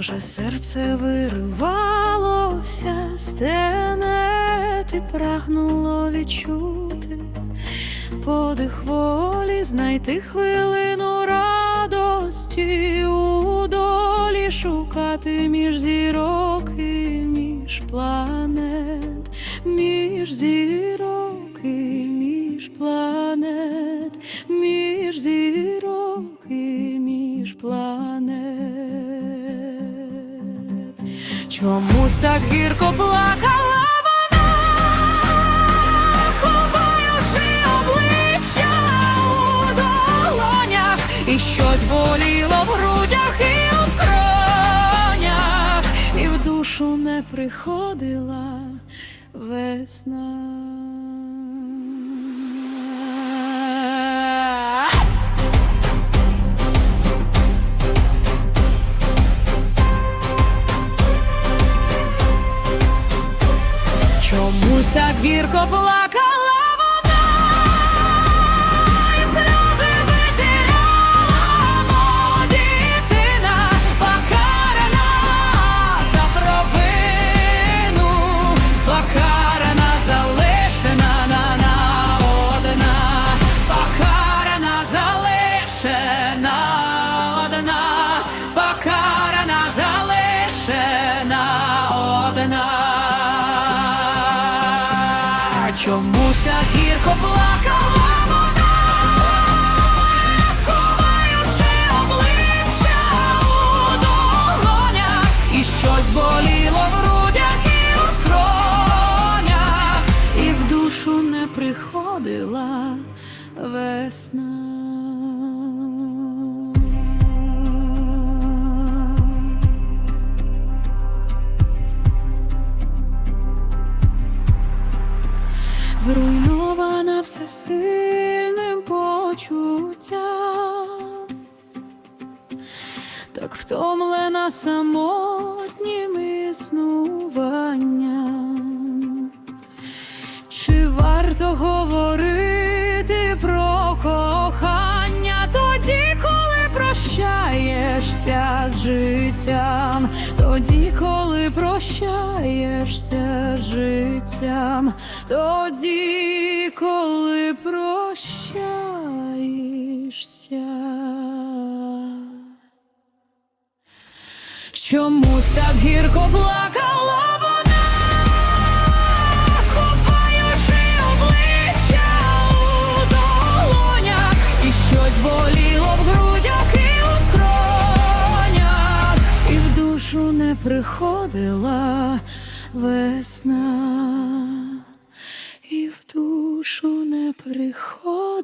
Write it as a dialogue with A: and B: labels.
A: вже серце виривалося, стенети прагнуло відчути, подих волі, знайти хвилину радості у долі шукати між зірок і між планет, між зірок Чомусь так гірко плакала вона, ховаючи обличчя у долонях, і щось боліло в грудях і у скронях, і в душу не приходила весна. Так гірко плакала Чомусь так гірко плакала вона, ховаючи обличчя у і щось боліло в грудях і у скронях, і в душу не приходила весна. Зруйнована всесильним почуттям, так втомлена самотнім існуванням. Чи варто говорити про кохання тоді, коли прощаєшся з життям, тоді, коли прощаєшся з життям, тоді, коли прощаєшся. Чомусь так гірко плакала приходила весна, і в душу не приходила.